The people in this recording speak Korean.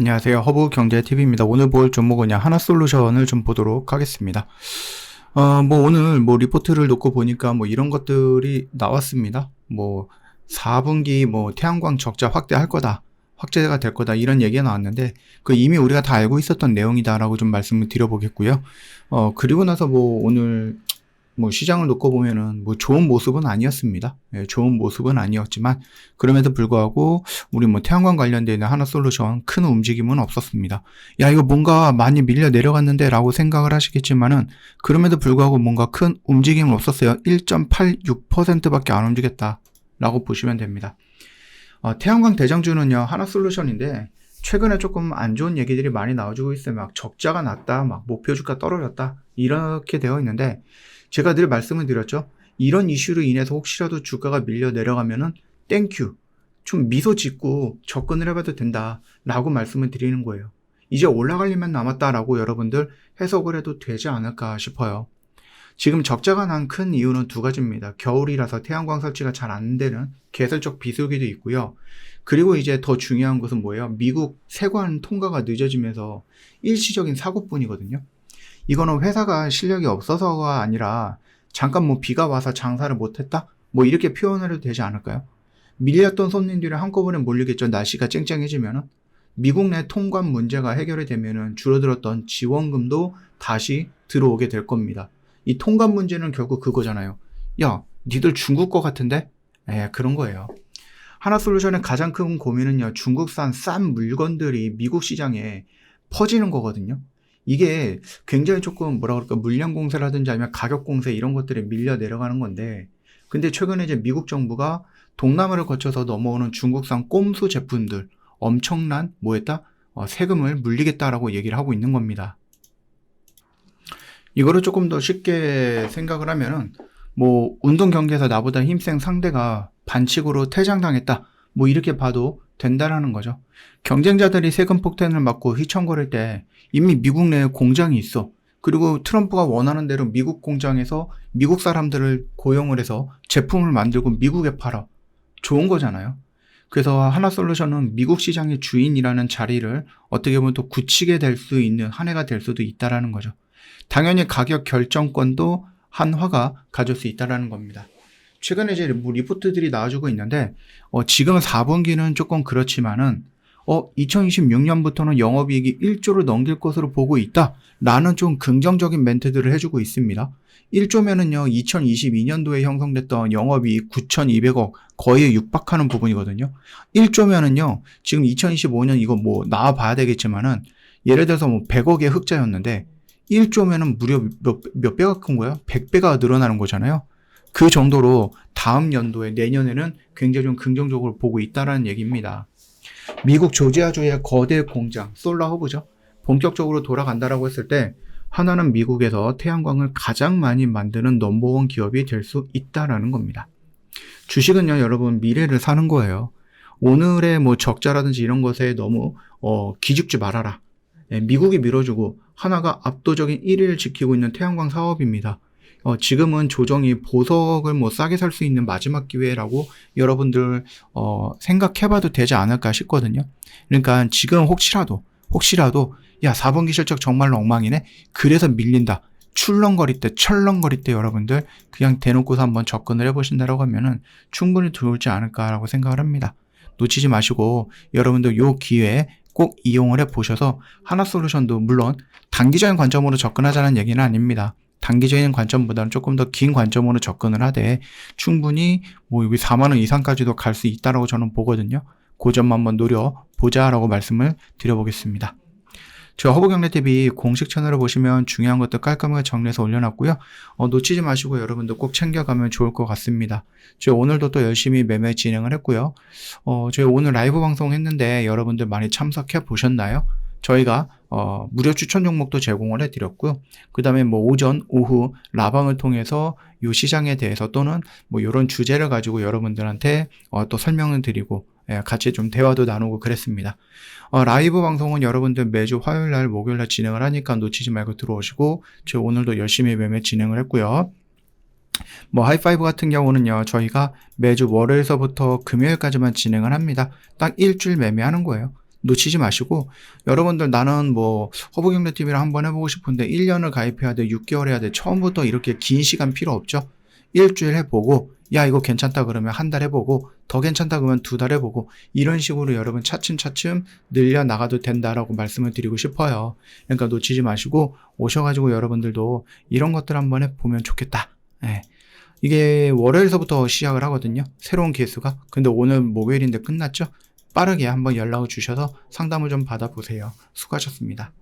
안녕하세요. 허브 경제TV입니다. 오늘 볼 종목은 하나 솔루션을 좀 보도록 하겠습니다. 어, 뭐 오늘 뭐 리포트를 놓고 보니까 뭐 이런 것들이 나왔습니다. 뭐 4분기 뭐 태양광 적자 확대할 거다. 확대가 될 거다. 이런 얘기가 나왔는데 그 이미 우리가 다 알고 있었던 내용이다라고 좀 말씀을 드려보겠고요. 어, 그리고 나서 뭐 오늘 뭐 시장을 놓고 보면은 뭐 좋은 모습은 아니었습니다. 예, 좋은 모습은 아니었지만 그럼에도 불구하고 우리 뭐 태양광 관련된 하나 솔루션 큰 움직임은 없었습니다. 야 이거 뭔가 많이 밀려 내려갔는데라고 생각을 하시겠지만은 그럼에도 불구하고 뭔가 큰 움직임은 없었어요. 1.86%밖에 안 움직였다라고 보시면 됩니다. 어, 태양광 대장주는요 하나 솔루션인데 최근에 조금 안 좋은 얘기들이 많이 나와주고 있어요. 막 적자가 났다, 막 목표 주가 떨어졌다 이렇게 되어 있는데 제가 늘 말씀을 드렸죠. 이런 이슈로 인해서 혹시라도 주가가 밀려 내려가면은 땡큐. 좀 미소 짓고 접근을 해봐도 된다. 라고 말씀을 드리는 거예요. 이제 올라갈 일만 남았다라고 여러분들 해석을 해도 되지 않을까 싶어요. 지금 적자가 난 큰 이유는 두 가지입니다. 겨울이라서 태양광 설치가 잘 안 되는 개설적 비수기도 있고요. 그리고 이제 더 중요한 것은 뭐예요? 미국 세관 통과가 늦어지면서 일시적인 사고뿐이거든요. 이거는 회사가 실력이 없어서가 아니라 잠깐 뭐 비가 와서 장사를 못했다? 뭐 이렇게 표현을 해도 되지 않을까요? 밀렸던 손님들이 한꺼번에 몰리겠죠. 날씨가 쨍쨍해지면은. 미국 내 통관 문제가 해결이 되면은 줄어들었던 지원금도 다시 들어오게 될 겁니다. 이 통관 문제는 결국 그거잖아요. 야, 니들 중국 거 같은데? 예, 그런 거예요. 하나솔루션의 가장 큰 고민은요, 중국산 싼 물건들이 미국 시장에 퍼지는 거거든요. 이게 굉장히 조금 뭐라 그럴까 물량 공세라든지 아니면 가격 공세 이런 것들이 밀려 내려가는 건데 근데 최근에 이제 미국 정부가 동남아를 거쳐서 넘어오는 중국산 꼼수 제품들 엄청난 뭐였다 어, 세금을 물리겠다라고 얘기를 하고 있는 겁니다. 이거를 조금 더 쉽게 생각을 하면은 뭐 운동 경기에서 나보다 힘센 상대가 반칙으로 퇴장당했다 뭐 이렇게 봐도 된다라는 거죠. 경쟁자들이 세금 폭탄을 맞고 휘청거릴 때 이미 미국 내에 공장이 있어. 그리고 트럼프가 원하는 대로 미국 공장에서 미국 사람들을 고용을 해서 제품을 만들고 미국에 팔아. 좋은 거잖아요. 그래서 하나 솔루션은 미국 시장의 주인이라는 자리를 어떻게 보면 또 굳히게 될 수 있는 한 해가 될 수도 있다라는 거죠. 당연히 가격 결정권도 한화가 가질 수 있다라는 겁니다. 최근에 이제 뭐 리포트들이 나와주고 있는데 어, 지금은 4분기는 조금 그렇지만은 어, 2026년부터는 영업이익이 1조를 넘길 것으로 보고 있다. 라는 좀 긍정적인 멘트들을 해주고 있습니다. 1조면은요, 2022년도에 형성됐던 영업이익 9,200억 거의 육박하는 부분이거든요. 1조면은요, 지금 2025년 이거 뭐 나와봐야 되겠지만은 예를 들어서 뭐 100억의 흑자였는데 1조면은 무려 몇, 몇 배가 큰 거야? 100배가 늘어나는 거잖아요. 그 정도로 다음 연도에 내년에는 굉장히 좀 긍정적으로 보고 있다라는 얘기입니다. 미국 조지아주의 거대 공장 솔라 허브죠. 본격적으로 돌아간다라고 했을 때 하나는 미국에서 태양광을 가장 많이 만드는 넘버원 기업이 될 수 있다라는 겁니다. 주식은요, 여러분 미래를 사는 거예요. 오늘의 뭐 적자라든지 이런 것에 너무 어, 기죽지 말아라. 예, 미국이 밀어주고 하나가 압도적인 1위를 지키고 있는 태양광 사업입니다. 어, 지금은 조정이 보석을 뭐 싸게 살 수 있는 마지막 기회라고 여러분들 어, 생각해봐도 되지 않을까 싶거든요. 그러니까 지금 혹시라도 혹시라도 야 4분기 실적 정말로 엉망이네. 그래서 밀린다. 출렁거릴 때, 철렁거릴 때 여러분들 그냥 대놓고서 한번 접근을 해보신다라고 하면은 충분히 들어올지 않을까라고 생각을 합니다. 놓치지 마시고 여러분들 요 기회에 꼭 이용을 해 보셔서 하나솔루션도 물론 단기적인 관점으로 접근하자는 얘기는 아닙니다. 단기적인 관점보다는 조금 더 긴 관점으로 접근을 하되 충분히 뭐 여기 4만 원 이상까지도 갈 수 있다라고 저는 보거든요. 그 점만 한번 노려 보자라고 말씀을 드려보겠습니다. 저 허브경제TV 공식 채널을 보시면 중요한 것들 깔끔하게 정리해서 올려놨고요. 어, 놓치지 마시고 여러분들 꼭 챙겨가면 좋을 것 같습니다. 저 오늘도 또 열심히 매매 진행을 했고요. 어, 저희 오늘 라이브 방송 했는데 여러분들 많이 참석해 보셨나요? 저희가 어, 무료 추천 종목도 제공을 해드렸고요. 그 다음에 뭐 오전, 오후 라방을 통해서 이 시장에 대해서 또는 뭐 이런 주제를 가지고 여러분들한테 어, 또 설명을 드리고 예, 같이 좀 대화도 나누고 그랬습니다. 어, 라이브 방송은 여러분들 매주 화요일 날, 목요일 날 진행을 하니까 놓치지 말고 들어오시고 저 오늘도 열심히 매매 진행을 했고요. 뭐 하이파이브 같은 경우는요 저희가 매주 월요일서부터 금요일까지만 진행을 합니다 딱 일주일 매매하는 거예요 놓치지 마시고 여러분들 나는 뭐 허브경제TV를 한번 해보고 싶은데 1년을 가입해야 돼 6개월 해야 돼 처음부터 이렇게 긴 시간 필요 없죠? 일주일 해보고 야 이거 괜찮다 그러면 한 달 해보고 더 괜찮다 그러면 두 달 해보고 이런 식으로 여러분 차츰차츰 늘려 나가도 된다라고 말씀을 드리고 싶어요. 그러니까 놓치지 마시고 오셔가지고 여러분들도 이런 것들 한번 해보면 좋겠다. 예. 이게 월요일서부터 시작을 하거든요 새로운 개수가. 근데 오늘 목요일인데 끝났죠 빠르게 한번 연락을 주셔서 상담을 좀 받아보세요. 수고하셨습니다